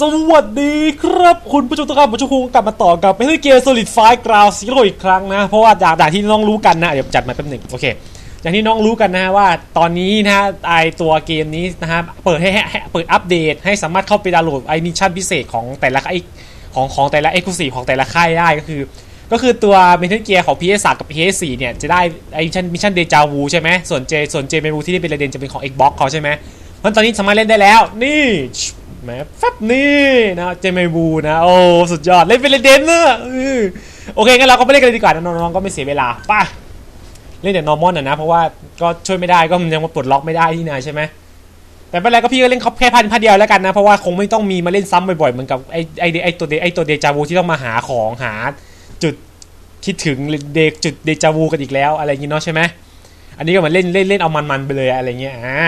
สวัสดีครับคุณผู้ชมทุกท่านผมชูคุงกลับมาต่อกับเมทัลเกียร์ Solid 5 Ground Zero อีกครั้งนะ เพราะว่าจากจากที่น้องรู้กันนะ เดี๋ยวจัดมาแป๊บหนึ่งโอเคอย่างที่น้องรู้กันนะว่าตอนนี้นะไอตัวเกมนี้นะฮะเปิดให้เปิดอัปเดต ให้สามารถเข้าไปดาวน์โหลดไอมิชชั่นพิเศษของแต่ละไอของของแต่ละเอ็กซ์คลูซีฟของแต่ละค่ายได้ก็คือ ก็คือตัวเมทัลเกียร์ของ PS3 กับ PS4 เนี่ยจะได้ไอมิชชั่นมิชชั่นเดจาวูใช่ไหมส่วนเจส่วนเจเมวูที่ได้เป็นเรเดนจะเป็นของ Xbox เขาใช่ไหมเพราะตอนนี้สามารถเล่นได้แล้วนี่ แหมแฟบนี่นะเจเมวูนะ โอ้สุดยอดเล่นเป็นเรเดนเนอะโอเคงั้นเราก็ไปเล่นกันดีกว่าน้องๆก็ไม่เสียเวลาไปเล่นแต่ normal นะนะเพราะว่าก็ช่วยไม่ได้ก็มันยังมาปลดล็อกไม่ได้ที่นาใช่ไหมแต่ไม่เป็นไรก็พี่ก็เล่นเขาแค่พันพันเดียวแล้วกันนะ เพราะว่าคงไม่ต้องมีมาเล่นซ้ำบ่อยๆเหมือนกับไอ้ไอ้ไอตัวเดไอ้ตัวเดจาวูที่ต้องมาหาของหา จุดคิดถึงเดจุดเดจาวูกันอีกแล้วอะไรอย่างงี้เนาะใช่ไหมอันนี้ก็เหมือนเล่นเล่นเล่นเอามันๆไปเลยอะไรเงี้ยอ่า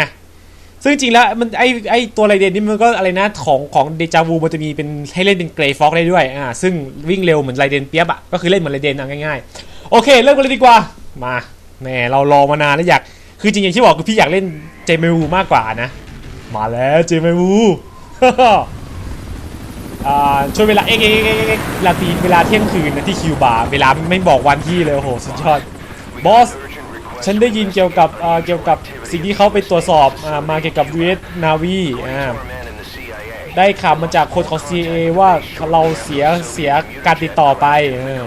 ซึ่งจริงแล้วมันไอไอตัวไรเดนนี่มันก็อะไรนะของของเดจาวูมันจะมีเป็นให้เล่นเป็นเกรย์ฟ็อกได้ด้วยอ่าซึ่งวิ่งเร็วเหมือนไรเดนเปียบอะก็คือเล่นเหมือนไรเดนง่ายๆ โอเค เริ่มกันเลยดีกว่ามาแหมเรารอมานานแล้วอยาก คือจริงๆอย่างที่บอกคือพี่อยากเล่นเจเมวูมากกว่านะ มาแล้วเจมวูอ่าช่วยเวลาเอ็กเอ็กเอ็กเอ็กลาตีเวลาเที่ยงคืนนะที่คิวบาร์เวลาไม่บอกวันที่เลยโอ้โหสุดยอดบอส ฉันได้ยินเกี่ยวกับเกี่ยวกับสิ่งที่เขาไปตรวจสอบอมาเกี่ยวกับ US Navy อ่าได้ข่าวมาจากคนของ CIA ว่าเราเสียเสียการติดต่อไปอ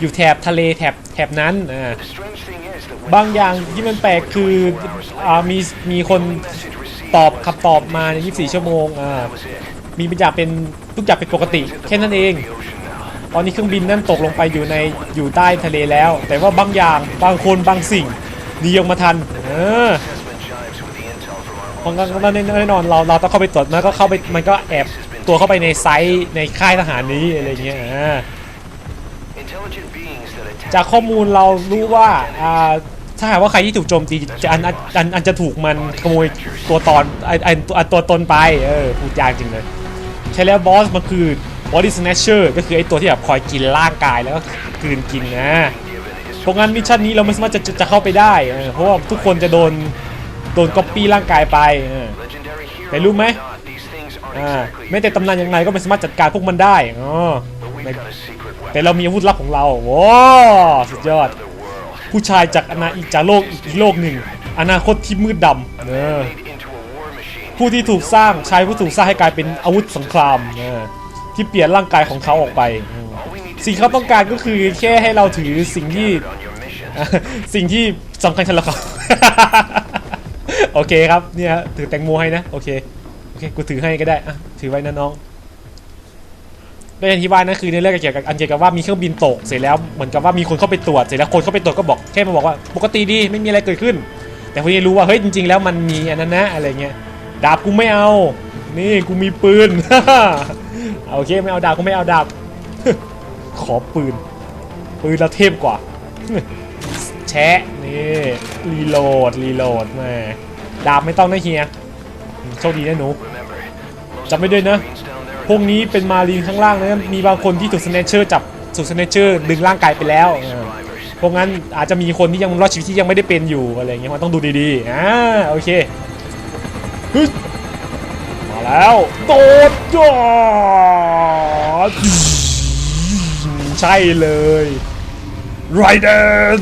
อยู่แถบทะเลแถบแถบนั้น บางอย่างที่มันแปลกคืออมีมีคนตอบคำตอบมาใน 24 ชั่วโมง มีบางอย่างเป็นทุกอย่างเป็นปกติ แค่นั้นเอง ตอนนี้เครื่องบินนั่นตกลงไปอยู่ในอยู่ใต้ทะเลแล้ว แต่ว่าบางอย่างบางคนบางสิ่งนีออกมาทันเออมันก็แน่นอนเราเราต้องเข้าไปตรวจมันก็เข้าไปมันก็แอบตัวเข้าไปในไซต์ในค่ายทหารนี้อะไรเงี้ยจากข้อมูลเรารู้ว่าอ่าถ้าหากว่าใครที่ถูกโจมตีจะอันอันอันจะถูกมันขโมยตัวตอนไอไอตัวอันตัวตนไปเออพูดยากจริงเลยใช่แล้วบอสมันคือ body snatcher ก็คือไอตัวที่แบบคอยกินร่างกายแล้วก็กลืนกินนะเพราะงั้นมิชชั่นนี้เราไม่สามารถจะจะเข้าไปได้เพราะว่าทุกคนจะโดนโดนก๊อปปี้ร่างกายไปแต่รู้ไหมอ่าแม้แต่ตำนานอย่างไรก็ไม่สามารถจัดการพวกมันได้อ๋อแต่เรามีอาวุธลับของเราโว้สุดยอด ผู้ชายจากอนาอีจากโลกอีกโลกหนึ่ง อนาคตที่มืดดำเออผู้ที่ถูกสร้างชายผู้ถูกสร้างให้กลายเป็นอาวุธสงครามเออ ที่เปลี่ยนร่างกายของเขาออกไปอืมสิ่งเขาต้องการก็คือแค่ให้เราถือสิ่งที่สิ่งที่สำคัญสำหรับเขาโอเคครับเนี่ยถือแตงโมให้นะโอเคโอเคกูถือให้ก็ได้อะถือไว้นะน้องได้อธิบายนั่นคือในเรื่องเกี่ยวกับอันเกี่ยวกับว่ามีเครื่องบินตกเสร็จแล้วเหมือนกับว่ามีคนเข้าไปตรวจเสร็จแล้วคนเข้าไปตรวจก็บอกแค่มาบอกว่า ปกติดีไม่มีอะไรเกิดขึ้น แต่พอนี้รู้ว่าเฮ้ยจริง ๆ แล้วมันมีอันนั้นนะอะไรเงี้ยดาบกูไม่เอา นี่กูมีปืน โอเคไม่เอาดาบกูไม่เอาดาบ ขอปืน ปืนเราเทพกว่า แชะนี่รีโหลดรีโหลดแม่ดาบไม่ต้องนะเฮียโชคดีนะหนูจำไว้ด้วยนะ พวกนี้เป็นมารีนข้างล่างนะมีบางคนที่ถูกสเนเชอร์จับถูกสเนเชอร์ดึงร่างกายไปแล้วเออพวกนั้นอาจจะมีคนที่ยังรอดชีวิตที่ยังไม่ได้เป็นอยู่อะไรเงี้ยมันต้องดูดีๆอ่าโอเค แล้วโดดยอดใช่เลยไรเดน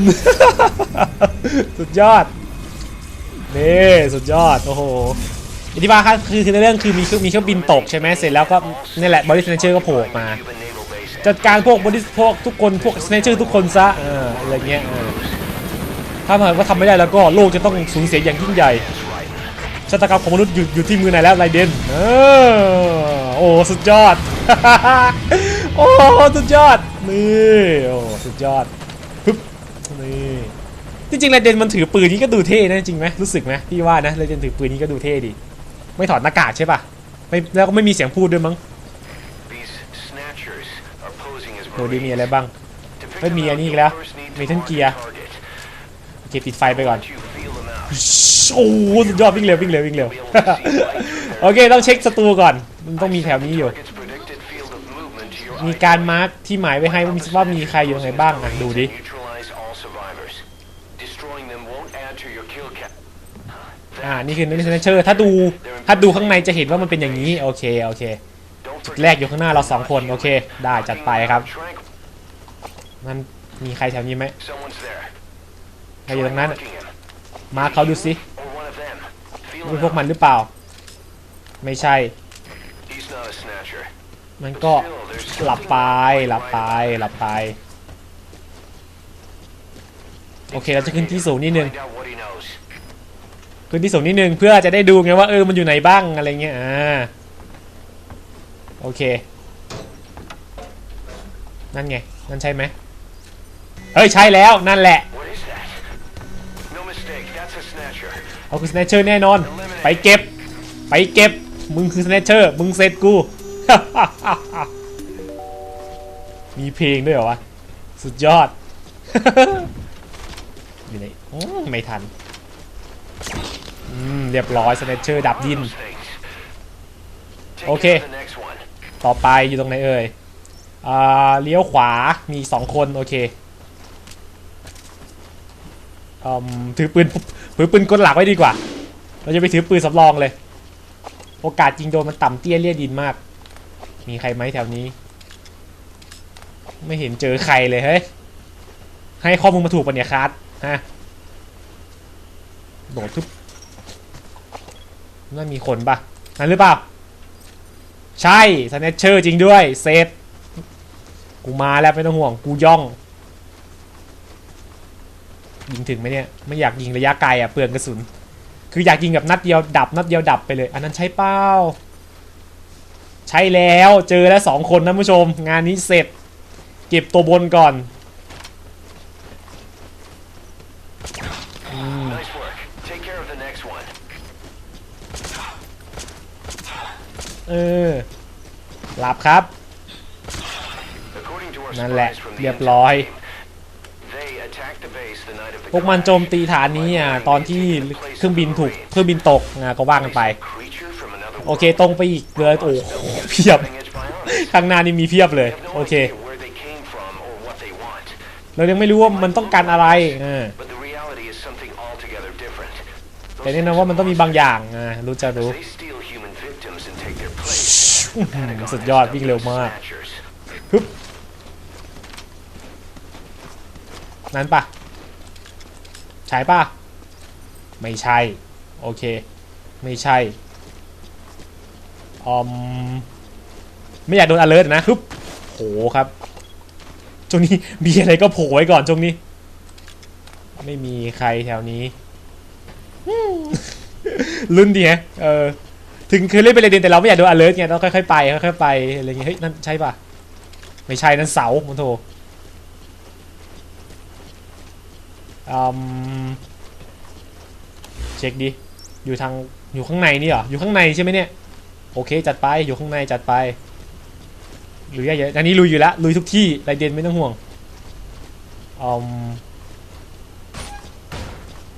สุดยอด นี่สุดยอด โอ้โหอธิบายครับคือคือในเรื่องคือมีเครื่องมีเครื่องบินตกใช่ไหมเสร็จแล้วก็นี่แหละบริสเนเชอร์ก็โผล่มา จัดการพวกบริสพวกทุกคนพวกสเนเชอร์ทุกคนซะอะไรเงี้ยถ้าหากว่าทำไม่ได้แล้วก็โลกจะต้องสูญเสียอย่างยิ่งใหญ่ ชะตากรรมของมนุษย์อยู่อยู่ที่มือไหนแล้วไรเดนเออโอ้สุดยอด โอ้สุดยอด นี่โอ้สุดยอดปึ๊บนี่จริงไรเดนมันถือปืนนี้ก็ดูเท่นะจริงไหมรู้สึกไหมพี่ว่านะไรเดนถือปืนนี้ก็ดูเท่ดี ไม่ถอดหน้ากากใช่ป่ะไม่แล้วก็ไม่มีเสียงพูดด้วยมั้งโหดีมีอะไรบ้างไม่มีอันนี้อีกแล้วมีทั้งเกียร์โอเคปิดไฟไปก่อน โอ้สุดยอดวิ่งเร็ววิ่งเร็ววิ่งเร็ว โอเคต้องเช็คศัตรูก่อน มันต้องมีแถวนี้อยู่ มีการมาร์คที่หมายไว้ให้ว่ามีว่ามีใครอยู่ตรงไหนบ้างอะดูดิ อ่า นี่คือนี่คือเชอร์ถ้าดู ถ้าดูข้างในจะเห็นว่ามันเป็นอย่างนี้ โอเค โอเค จุดแรกอยู่ข้างหน้าเราสองคน โอเค ได้จัดไปครับ มันมีใครแถวนี้ไหมใครอยู่ตรงนั้นมาเขาดูสิ เป็นพวกมันหรือเปล่า ไม่ใช่ มันก็หลับไปหลับไปหลับไป โอเคเราจะขึ้นที่สูงนิดนึงขึ้นที่สูงนิดนึงเพื่อจะได้ดูไงว่าเออมันอยู่ไหนบ้างอะไรเงี้ยอ่าโอเค นั่นไง นั่นใช่ไหมเฮ้ยใช่แล้วนั่นแหละ เอาคือสแนเชอร์แน่นอน ไปเก็บ ไปเก็บ มึงคือสแนเชอร์ มึงเสร็จกู มีเพลงด้วยเหรอวะ สุดยอด อยู่ไหนอืมไม่ทัน อืม เรียบร้อยสแนเชอร์ดับดิน โอเค ต่อไปอยู่ตรงไหนเอ่ยอ่าเลี้ยวขวามีสองคน โอเค ถือปืนถือปืนกลหลักไว้ดีกว่า เราจะไปถือปืนสำรองเลย โอกาสจริงโดนมันต่ำเตี้ยเลี่ยดินมาก มีใครไหมแถวนี้ ไม่เห็นเจอใครเลยเฮ้ย ให้ข้อมูลมาถูกปะเนี่ยคัสฮะ โดดทุบนั่นมีคนปะนั่นหรือเปล่า ใช่สแนชเชอร์จริงด้วย เซตกูมาแล้วไม่ต้องห่วง กูย่อง ยิงถึงไหมเนี่ยไม่อยากยิงระยะไกลอะเปลืองกระสุน คืออยากยิงแบบนัดเดียวดับนัดเดียวดับไปเลย อันนั้นใช่เป้าใช่แล้วเจอแล้วสองคนนะผู้ชม งานนี้เสร็จ เก็บตัวบนก่อนอืมเออหลับครับ นั่นแหละ เรียบร้อย พวกมันโจมตีฐานนี้อะตอนที่เครื่องบินถูกเครื่องบินตกนะก็ว่างกันไป โอเคตรงไปอีกเลยโอ้โหเพียบข้างหน้านี่มีเพียบเลยโอเคเรายังไม่รู้ว่ามันต้องการอะไรเออแต่แน่นอนว่ามันต้องมีบางอย่างอะรู้จะรู้สุดยอดวิ่งเร็วมากฮึบนั้นปะ ใช่ปะไม่ใช่ โอเค ไม่ใช่อมไม่อยากโดน alert นะฮึบโหครับช่วงนี้มีอะไรก็โผล่ไว้ก่อนช่วงนี้ ไม่มีใครแถวนี้อืมลุ้นดีฮะเออ ถึงเคยเล่นไปเลยเดนแต่เราไม่อยากโดน alert ไงต้องค่อยๆไปค่อยๆไปอะไรเงี้ยเฮ้ยนั่นใช่ปะไม่ใช่นั่นเสาโมโทอืม เช็คดิอยู่ทางอยู่ข้างในนี่เหรออยู่ข้างในใช่ไหมเนี่ยโอเคจัดไปอยู่ข้างในจัดไปลุยเยอะอันนี้ลุยอยู่แล้วลุยทุกที่ไรเดนไม่ต้องห่วงอืม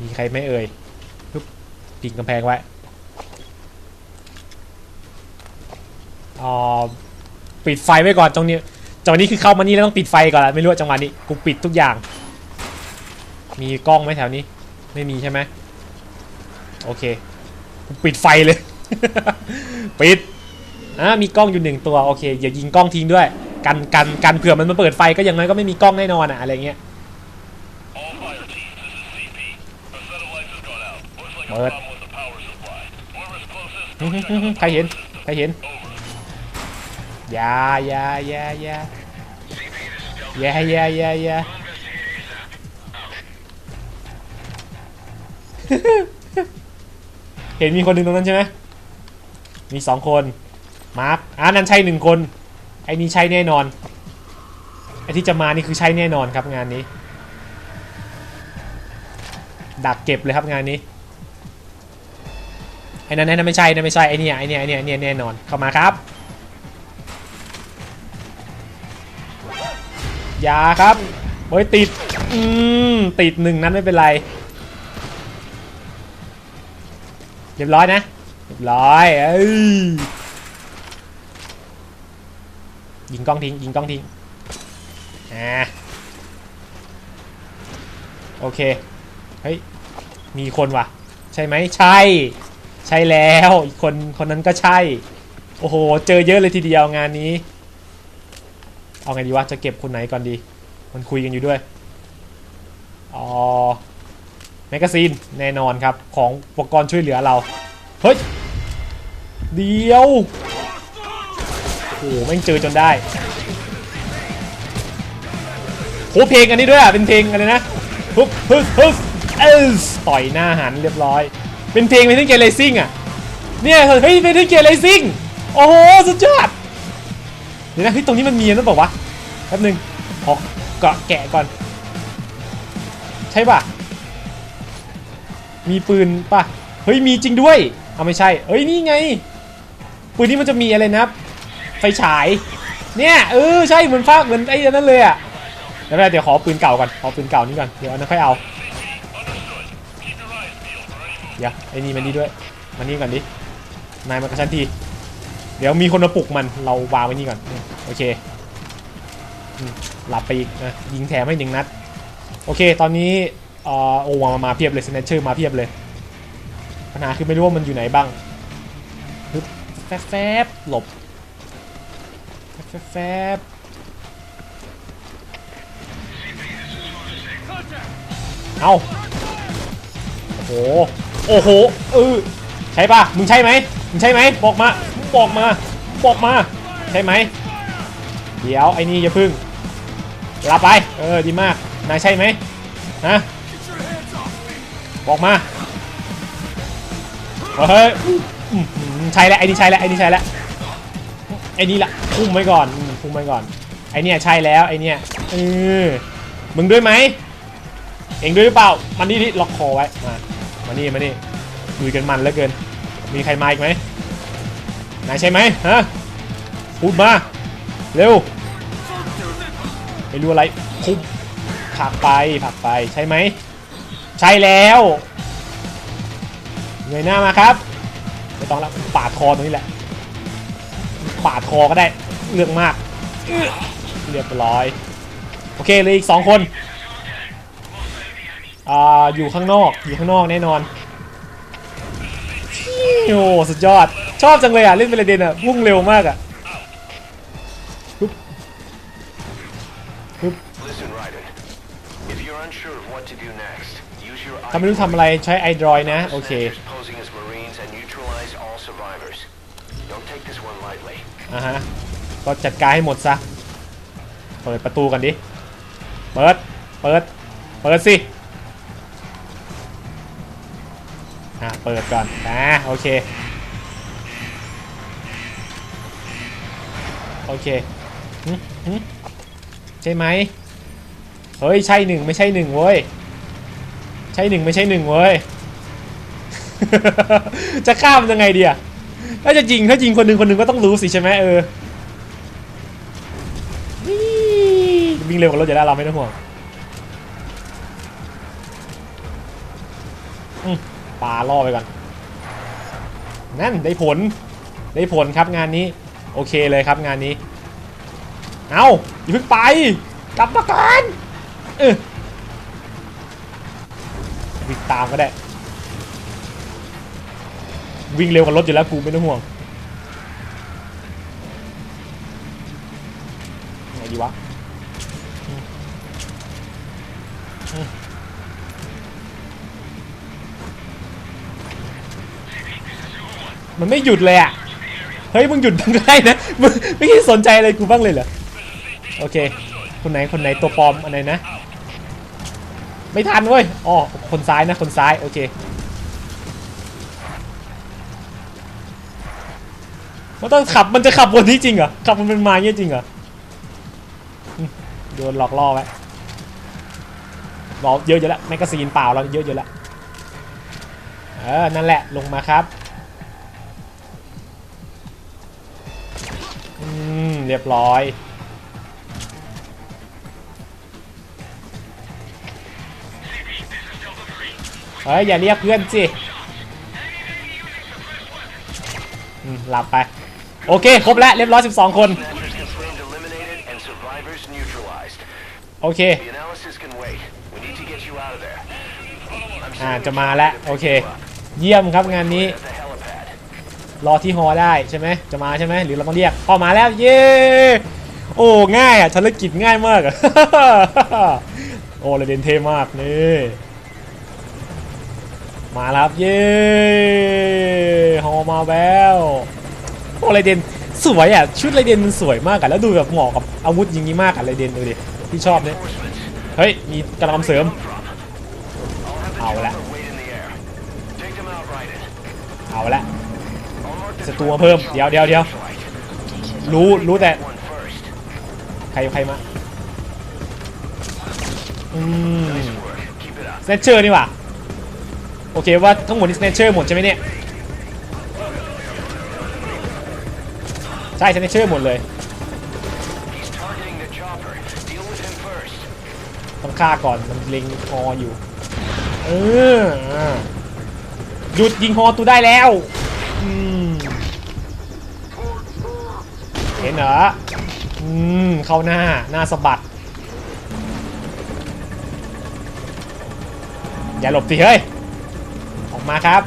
มีใครไม่เอ่ยปึ๊บปิงกำแพงไว้อ่าปิดไฟไว้ก่อนตรงนี้จังหวะนี้คือเข้ามานี่แล้วต้องปิดไฟก่อนไม่รู้จังหวะนี้กูปิดทุกอย่าง มีกล้องไหมแถวนี้ ไม่มีใช่ไหมโอเค ปิดไฟเลย ปิดอ่ามีกล้องอยู่หนึ่งตัวโอเคอย่ายิงกล้องทิ้งด้วย กันกันกันเผื่อมันมาเปิดไฟก็อย่างน้อยก็ไม่มีกล้องแน่นอนอะอะไรเงี้ยเปิดใครเห็นใครเห็นอย่าอย่าอย่าอย่าอย่าอย่าอย่า เห็นมีคนหนึ่งตรงนั้นใช่ไหมมีสองคนมาร์คอ่านั่นใช่หนึ่งคน ไอ้นี่ใช่แน่นอน ไอ้ที่จะมานี่คือใช่แน่นอนครับงานนี้ ดักเก็บเลยครับงานนี้ ไอ้นั่นนั่นไม่ใช่นั่นไม่ใช่ ไอ้เนี่ยไอ้เนี่ยไอ้เนี่ยไอ้เนี่ยแน่นอน เข้ามาครับอย่าครับโอ้ยติด อืม ติดหนึ่งนั้นไม่เป็นไร รียบร้อยนะเรียบร้อยเอ้ยยิงกล้องทิ้งยิงกล้องทิ้งอ่าโอเคเฮ้ยมีคนว่ะ ใช่ไหมใช่ ใช่แล้วอีกคนคนนั้นก็ใช่ โอ้โห เจอเยอะเลยทีเดียวงานนี้ เอาไงดีวะจะเก็บคนไหนก่อนดี มันคุยกันอยู่ด้วยอ๋อ แมกกาซีนแน่นอนครับ ของอุปกรณ์ช่วยเหลือเรา เฮ้ย เดียว โอ้โหแม่งเจอจนได้โหเพลงอันนี้ด้วยอะ เป็นเพลงอะไรนะฮึบฮึบฮึบเอสต่อยหน้าหันเรียบร้อย เป็นเพลงเพลงเกมเลซิ่งอะ เนี่ยเฮ้ยเป็นเพลงเกมเลซิ่งโอ้โห สุดยอดเดี๋ยวนะเฮ้ยตรงนี้มันมีนั่นเปล่าวะแป๊บนึงขอเกาะแกะก่อน ใช่ป่ะ มีปืนป่ะเฮ้ยมีจริงด้วย เอาไม่ใช่เฮ้ยนี่ไง ปืนนี้มันจะมีอะไรนะไฟฉาย เนี่ยเออใช่เหมือนฟ้าเหมือนไอ้นนั้นเลยอะเดี๋ยวแม่เดี๋ยวขอปืนเก่าก่อนขอปืนเก่านี้ก่อนเดี๋ยวอันนั้นค่อยเอาเดี๋ยวไอ้นี่มันนี่ด้วยมันนี่ก่อนดินายมากระชั้นทีเดี๋ยวมีคนมาปลุกมันเราวางไว้นี่ก่อนโอเคหลับไปอีกนะยิงแถมให้หนึ่งนัด โอเค ตอนนี้ โอมามาเพียบเลยสแนเชอร์มาเพียบเลย ปัญหาคือไม่รู้ว่ามันอยู่ไหนบ้างฮึบแฟบแฟบหลบแฟบแฟบแฟบเอาโอ้โห โอ้โหเออใช่ปะมึงใช่ไหมมึงใช่ไหมบอกมา บอกมา บอกมา ใช่ไหม เดี๋ยวไอ้นี่อย่าพึ่งลาไป เออ ดีมาก นายใช่ไหมฮะ บอกมาเฮ้ยใช่แล้วไอ้นี่ใช่แล้วไอ้นี่ใช่แล้วไอ้นี่ละพุ่มไว้ก่อนพุ่มไว้ก่อนไอ้เนี่ยใช่แล้วไอ้เนี่ยเออมึงด้วยไหมเองด้วยหรือเปล่ามันนี่นี่ล็อกคอไว้มามานี่มานี่คุยกันมันเหลือเกิน มีใครมาอีกไหมนายใช่ไหมฮะพูดมาเร็วไม่รู้อะไรพุ่มผักไปผักไปใช่ไหม ใช่แล้วเงยหน้ามาครับไม่ต้องแล้วปาดคอตรงนี้แหละปาดคอก็ได้เรื่องมากเรียบร้อยโอเคเลยอีกสองคนอ่าอยู่ข้างนอกอยู่ข้างนอกแน่นอนโอ้สุดยอดชอบจังเลยอะเล่นเบลเดนอะพุ่งเร็วมากอะ ถ้าไม่รู้ทำอะไรใช้ไอดรอยนะ โอเค Sensors posing as Marines and neutralize all survivors. Don't take this one lightly. อะฮะ ก็จัดการให้หมดซะ เปิดประตูกันดิ เปิด เปิด เปิดสิอะเปิดก่อนอะโอเค โอเคหึหึใช่ไหม เฮ้ย ใช่หนึ่งไม่ใช่หนึ่งเว้ย ใช่หนึ่งไม่ใช่หนึ่งเว้ย จะข้ามยังไงดีอะถ้าจะยิงถ้ายิงคนหนึ่งคนหนึ่งก็ต้องรู้สิใช่ไหมเออวิ่งเร็วกว่ารถอยู่แล้เราไม่ต้องห่วงอืมปาล่อไปก่อน นั่นได้ผล ได้ผลครับงานนี้ โอเคเลยครับงานนี้ เอาอย่าเพิ่งไป กลับมาก่อนเออ ตามก็ได้ วิ่งเร็วกว่ารถอยู่แล้วกูไม่ต้องห่วงไงดีวะมันไม่หยุดเลยอะ เฮ้ย มึงหยุดบ้างได้นะ มึงไม่คิดสนใจอะไรกูบ้างเลยเหรอ โอเค คนไหน คนไหนตัวปลอมอะไรนะ ไม่ทันเว้ยอ๋อคนซ้ายนะ คนซ้าย โอเค มันต้องขับ มันจะขับบนนี้จริงเหรอ ขับมันเป็นมาเงี้ยจริงเหรอ โดนหลอกล่อไว้รอเยอะอยู่แล้วแมกกาซีนเปล่าเราเยอะอยู่แล้ว เออ นั่นแหละ ลงมาครับ อืม เรียบร้อย เฮ้ยอย่าเรียกเพื่อนสิหลับไป โอเค ครบแล้ว เรียบร้อย12 คน โอเค อ่า จะมาแล้ว โอเค เยี่ยมครับงานนี้ รอที่ฮอได้ใช่ไหม จะมาใช่ไหม หรือเราต้องเรียกพอมาแล้ว เย้ โอ้ ง่ายอะภารกิจง่ายมากอะ โอ้เรเดนเทมากนี่ มาแล้วเย้ฮอมาแล้วโอ้เรเดนสวยอะชุดเรเดนมันสวยมากอะแล้วดูแบบเหมาะกับอาวุธยิงนี้มากอะเรเดนดูดิที่ชอบเนี่ยเฮ้ยมีกระลำเสริมเอาละเอาละศัตรูมาเพิ่มเดี๋ยวเดี๋ยวเดี๋ยวรู้รู้แต่ใครใครมาอืม Nice work. Keep it up. สเชอร์นี่ว่า โอเคว่าทั้งหมดนี่สเนเชอร์หมดใช่ไหมเนี่ย ใช่สเนเชอร์หมดเลยต้องฆ่าก่อนมันเล็งฮออยู่ เออหยุดยิงฮอตูได้แล้วเห็นเหรออืมเข้าหน้าหน้าสะบัด อย่าหลบสิเฮ้ย มาครับ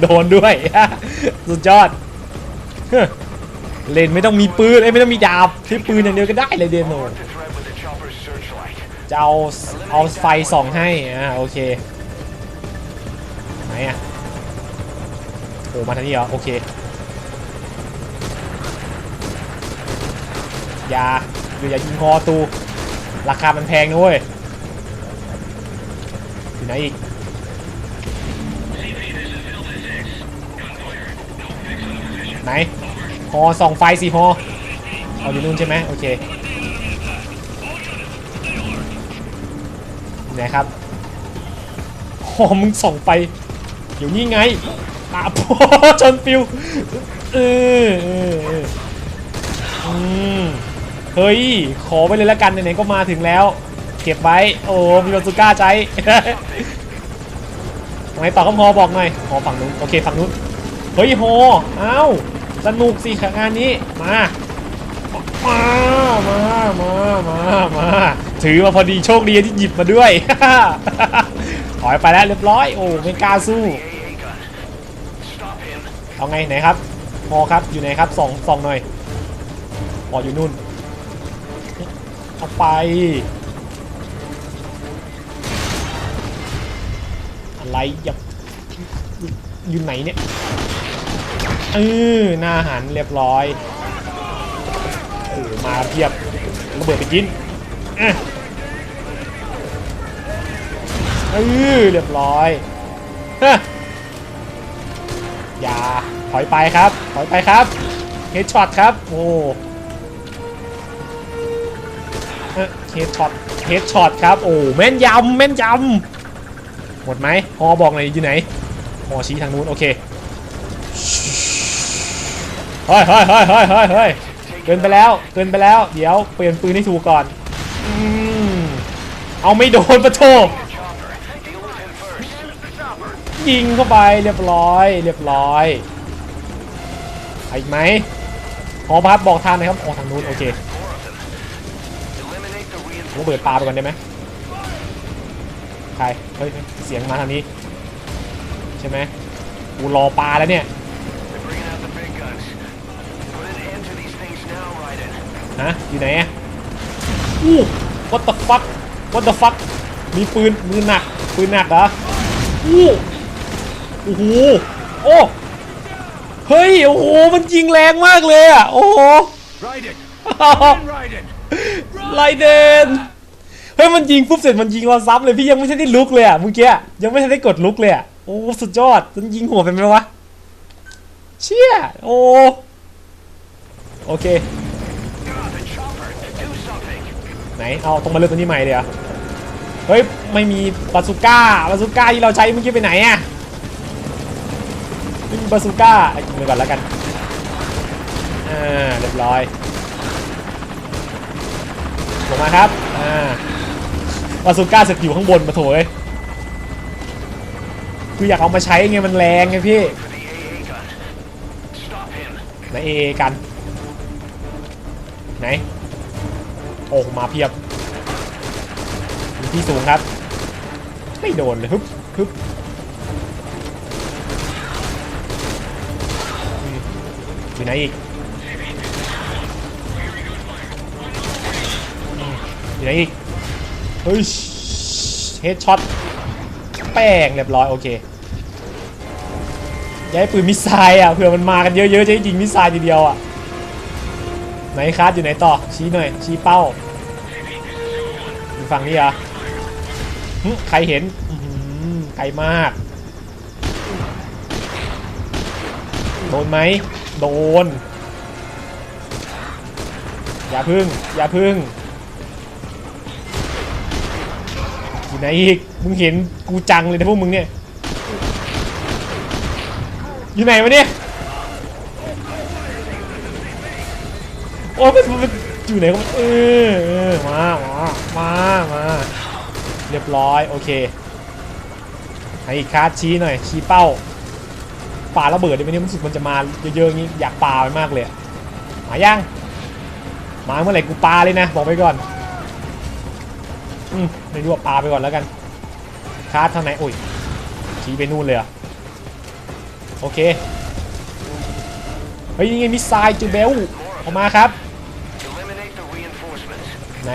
โดนด้วย สุดยอด เลนไม่ต้องมีปืนไม่ต้องมีดาบใช้ปืนอย่างเดียวก็ได้เลยเดนโนจะเอาเอาไฟส่องให้อ่าโอเคไหนอะโอ้มาทางนี้เหรอโอเคอย่าอย่ายิงคอตูราคามันแพงนะเว้ย นอีกไหนฮอส่องไฟสิฮอเอาอยู่นู่นใช่ไหมโอเคไหนครับโอ้มึงส่องไปเดี๋ยวนี้ไงตาโพชนฟิวเออเออเออเฮ้ย ขอไปเลยละกันไหนๆก็มาถึงแล้ว เก็บไว้ โอ้มีบาซูก้าใจตรงไหนต่อคำฮอบอกหน่อยฮอฝั่งนู้น โอเคฝั่งนู้น เฮ้ยฮอเอ้า สนุกสิงานนี้ มา มา มา มา มา มา ถือมาพอดีโชคดีที่หยิบมาด้วยถอยไปแล้วเรียบร้อย โอ้ไม่กล้าสู้ เอาไงไหนครับพอครับ อยู่ไหนครับส่องส่องหน่อยพออยู่นู่นเอาไป ไรอย่าอยู่ไหนเนี่ยเออหน้าหันเรียบร้อยโอ้มาเพียบระเบิดไปกินเออเรียบร้อยฮะอย่าถอยไปครับถอยไปครับเฮดช็อตครับโอ้เฮดช็อตเฮดช็อตครับโอ้แม่นยำแม่นยำ หมดไหมฮอบอกหน่อยอยู่ไหนฮอชี้ทางนู้นโอเคเฮ้ยเฮ้ยเฮ้ยเฮ้ยเฮ้ยเฮ้ยเกินไปแล้วเกินไปแล้ว เดี๋ยวเปลี่ยนปืนให้ถูกก่อนอืมเอาไม่โดนปะโถยิงเข้าไปเรียบร้อย เรียบร้อยอีกไหมหอพับบอกทางหน่อยครับโอ๋อทางนู้นโอเคผมระเบิดปลาไปก่อนได้ไหม ใคร เฮ้ย เสียงมาทางนี้ ใช่ไหมกูรอปลาแล้วเนี่ย They're bringing out the big guns. Put an end to these things now, Raiden. ฮะ อยู่ไหนอะอู้ what the fuck what the fuck มีปืนมือหนัก ปืนหนักเหรอ อู้โอ้โหโอ้เฮ้ย โอ้โห มันยิงแรงมากเลยอะโอ้โห Raiden. Raiden. ไลเดน เฮ้ยมันยิงปุ๊บเสร็จมันยิงเราซ้ำเลยพี่ยังไม่ทันได้ลุกเลยอะเมื่อกี้ยังไม่ทันได้กดลุกเลยอะโอ้สุดยอดมันยิงหัวเป็นไหมวะเชี่ยโอ้โอเคไหนเอาต้องมาเริ่มตัวนี้ใหม่เลยอะเฮ้ยไม่มีบาซูก้าบาซูก้าที่เราใช้เมื่อกี้ไปไหนอะไม่มีบาซูก้าเอากินไปก่อนแล้วกันอ่าเรียบร้อยลงมาครับอ่า บาซูก้าเสร็จอยู่ข้างบนมาโถเอ้ยคืออยากเอามาใช้ไงมันแรงไงพี่ไหนเอกัน ไหน โอ้มาเพียบอยู่ที่สูงครับ ไม่โดนเลยฮึบฮึบอยู่ไหนอีกอยู่ไหนอีก เฮ้ยเฮดช็อตแป้งเรียบร้อยโอเคย้ายปืนมิสไซล์อะเผื่อมันมากันเยอะๆจะยิงมิสไซล์ทีเดียวอะไหนคาร์ดอยู่ไหนต่อชี้หน่อยชี้เป้าอยู่ฝั่งนี้อหึใครเห็นไกลมากโดนไหมโดน อย่าพึ่ง อย่าพึ่ง อยู่ไหนอีก มึงเห็นกูจังเลยนะพวกมึงเนี่ย อยู่ไหนวะเนี่ย โอ้ยมันมันอยู่ไหนก็มันเออเออมามามามา เรียบร้อย โอเคให้อีกคาร์ดชี้หน่อย ชี้เป้าปาระเบิดได้ไหมเนี่ยมันรู้สึกมันจะมาเยอะๆอย่างนี้อยากปาไปมากเลยอะมายังมาเมื่อไหร่กูปาเลยนะ บอกไปก่อน อืมไม่รู้ว่าปาไปก่อนแล้วกันคาร์ดเท่าไหนโอ้ยชี้ไปนู่นเลยอะโอเค เฮ้ยนี่ไงมิสไซล์จูเบลออกมาครับ ไหน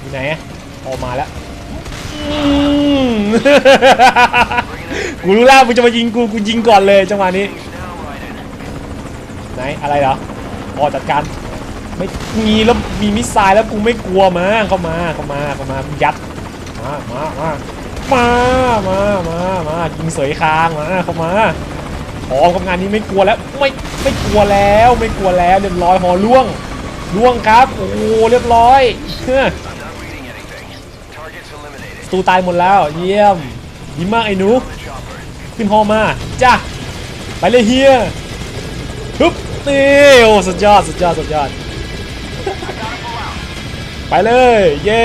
อยู่ไหนออกมาแล้วกูรู้แล้วมึงจะมายิงกูกูยิงก่อนเลยจังหวะนี้ ไหนอะไรเหรอพอจัดการ ไม่มีแล้วมีมิสไซล์แล้วกูไม่กลัวมาเข้ามาเข้ามาเข้ามามึงยัดมามามามามามามายิงเสยคางมาเข้ามาพอกับงานนี้ไม่กลัวแล้วไม่ไม่กลัวแล้วไม่กลัวแล้วเรียบร้อยหอล่วงล่วงครับโอ้โหเรียบร้อยฮ้อ I'm not reading anything. Targets eliminated. ตูตายหมดแล้ว เยี่ยมยิ้มมากไอ้หนูขึ้นฮอมาจ้าไปเลยเฮียฮึบนี่โอ้สุดยอดสุดยอดสุดยอด ไปเลย เย้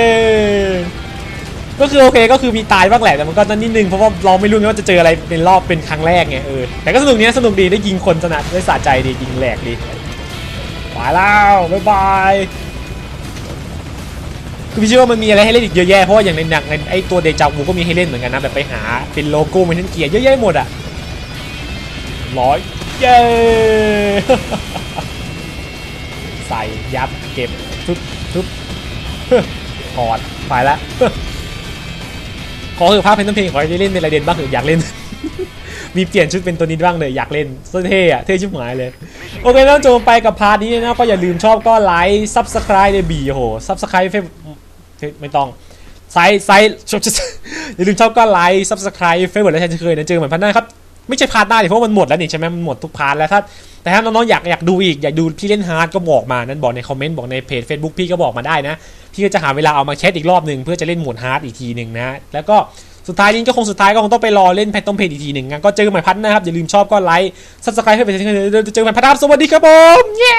ก็คือโอเคก็คือมีตายบ้างแหละแต่มันก็นิดนึงเพราะว่าเราไม่รู้ไงว่าจะเจออะไรเป็นรอบเป็นครั้งแรกไงเออแต่ก็สนุกเนี้ยสนุกดีได้ยิงคนสนัดได้สะใจดียิงแหลกดีไปแล้วบ๊ายบายคือพี่เชื่อว่ามันมีอะไรให้เล่นอีกเยอะแยะเพราะว่าอย่างในหนังในไอตัวเดจาวูก็มีให้เล่นเหมือนกันนะแบบไปหาเป็นโลโก้เมทัลเกียร์เยอะแยะหมดอะร้อยเย้ใส่ยัดเก็บทุบทุบ ถอดไปละขอเถอภาพเพนต์เพลงขอให้ได้เล่นเป็นไรเด่นบ้างเถออยากเล่น มีเปลี่ยนชุดเป็นตัวนี้บ้างเลยอยากเล่นเท่อะเท่ชิบหายเลย โอเคแล้วจบไปกับพาร์ทนี้นะก็อย่าลืมชอบก็ไลค์ซับสไคร b ์ในบีโหซับสไคร b ์เฟไม่ต้องไซส์ไซส์ชอบอย่าลืมชอบก็ไลค์ซับสไคร b ์เฟเวอร์และเช่นเคยนะเจอเหมือนพันหน้าครับ ไม่ใช่พาร์ทหน้าดิเพราะมันหมดแล้วนี่ใช่ไหมมันหมดทุกพาร์ทแล้วถ้า แต่ถ้าน้องๆอยากอยากดูอีกอยากดูพี่เล่นฮาร์ดก็บอกมานั้นบอกในคอมเมนต์บอกในเพจ Facebook พี่ก็บอกมาได้นะพี่ก็จะหาเวลาเอามาแชทอีกรอบหนึ่งเพื่อจะเล่นโหมดฮาร์ดอีกทีหนึ่งนะแล้วก็สุดท้ายนี้ก็คงสุดท้ายก็คงต้องไปรอเล่นแพทต้องเพจอีกทีหนึ่งงั้นก็เจอกันใหม่พัดนะครับอย่าลืมชอบก็ไลค์ซับสไครต์ให้เป็นเช่นเคยเดี๋ยวเจอกันใหม่พัดครับสวัสดีครับผมเย้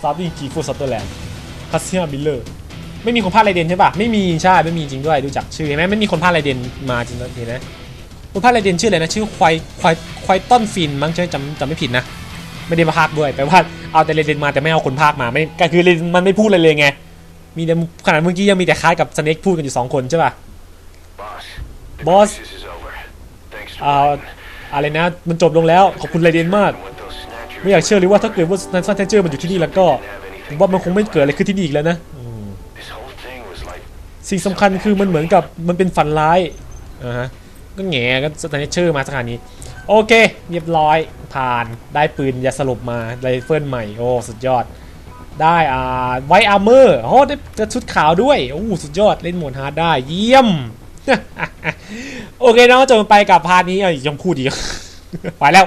ซาบิงกีฟูซัตเตอร์แลนด์คาสเซียบิลเลอร์ไม่มีคนพากย์ไรเดนใช่ป่ะไม่มีใช่ไม่มีจริงด้วยดูจากชื่อเห็นไหมไม่มีคนพากย์ไรเดนมาจริงๆเห็นไหม คนพากย์ไรเดนชื่ออะไรนะชื่อควายควายควายต้นฟินมั้งใช่จำจำไม่ผิดนะ ไม่ได้มาพากย์ด้วยแปลว่าเอาแต่เรเดนมาแต่ไม่เอาคนพากย์มาไม่ก็คือเรเดนมันไม่พูดเลยเลยไงมีแต่ขนาดเมื่อกี้ยังมีแต่คล้ายกับสเน็กพูดกันอยู่สองคนใช่ป่ะ Boss. The Boss. crisis is over. Thanks to อ่า Raiden. อะไรนะมันจบลงแล้วขอบคุณไรเดนมาก And with those snatchers, ไม่อยากเชื่อเลยว่าถ้าเกิดว่านันซันเทเจอร์มันอยู่ที่นี่แล้วก็ผมว่ามันคงไม่เกิดอะไรขึ้นที่นี่อีกแล้วนะอืม this whole thing was like สิ่งสำคัญคือมันเหมือนกับมันเป็นฝันร้ายอ่าฮะ ก็แง่ก็สแตนเชอร์มาสถานีโอเค เรียบร้อยผ่านได้ปืนยาสลบมาไรเฟิลใหม่ โอ้ สุดยอด ได้อ่าไวอาร์เมอร์โอ้ได้ชุดขาวด้วย โอ้ สุดยอดเล่นโหมดฮาร์ดได้เยี่ยม โอเคเนาะจบไปกับพาร์ทนี้อะยังพูดอีกไปแล้ว